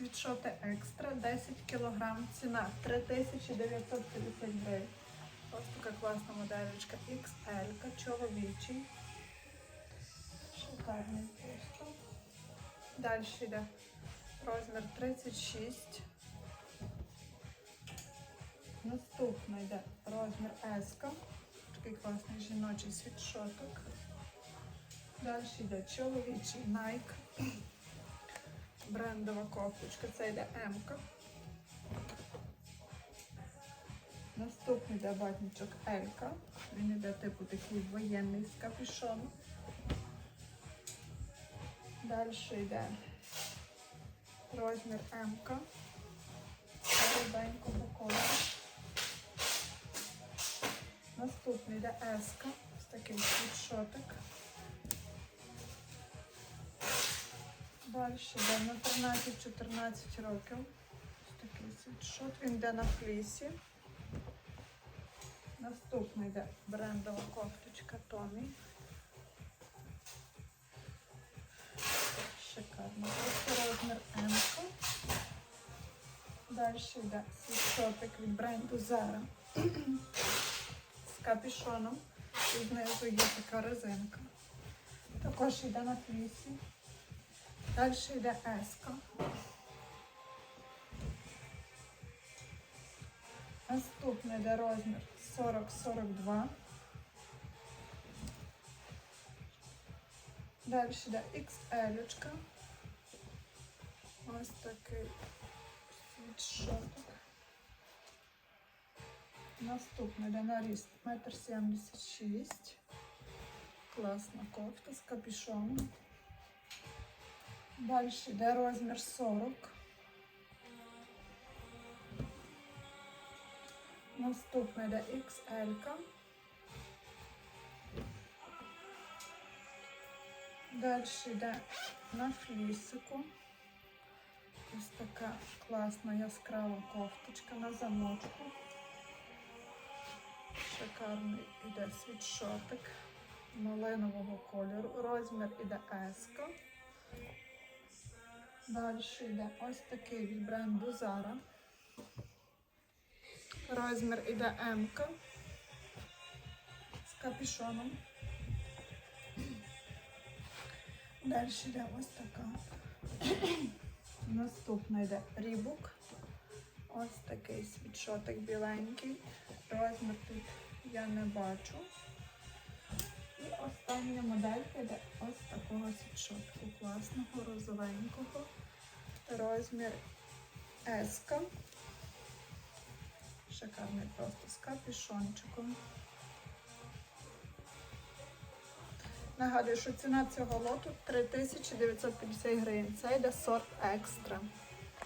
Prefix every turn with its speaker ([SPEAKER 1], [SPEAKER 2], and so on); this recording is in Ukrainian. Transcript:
[SPEAKER 1] Світшоти екстра 10 кг. Ціна 3950 гривень. Ось така класна моделька XL, чоловічий. Шикарний просто. Далі йде розмір 36. Наступний йде розмір S. Такий класний жіночий світшоток. Далі йде чоловічий Nike. Брендова кофточка. Це йде М-ка. Наступний йде батничок Елька. Він йде типу такий воєнний з капюшоном. Далі йде розмір М-ка. Руденького кольору. Наступний йде S. Ось такий світшотик. Далі йде на 13-14 років. Ось такий світшот. Він йде на флісі. Наступний йде брендова кофточка Томі. Шикарно. Просто розмір М. Далі йде світшотик від бренду Zara з капюшоном. І знизу є така резинка. Також йде на флісі. Далі йде еска. Наступний йде розмір 40-42. Далі йде XL. -очка. Ось такий світшотик. Наступний йде на ріст 1,76 м. Класна кофта з капюшоном. Далі йде розмір 40. Наступна йде XL. -ка. Далі йде на флісику. Ось така класна яскрава кофточка на замочку. Шикарний іде світшотик малинового кольору. Розмір іде S. -ка. Далі йде ось такий від бренду Zara. Розмір іде М з капюшоном. Далі йде ось така. Наступна йде рібук. Ось такий світшотик біленький. Розмір тут я не бачу. І остання моделька йде ось такого світшотку класного, розовенького. Розмір S. -ка. Шикарний просто з капюшончиком. Нагадую, що ціна цього лоту 3950 гривень. Це йде сорт екстра.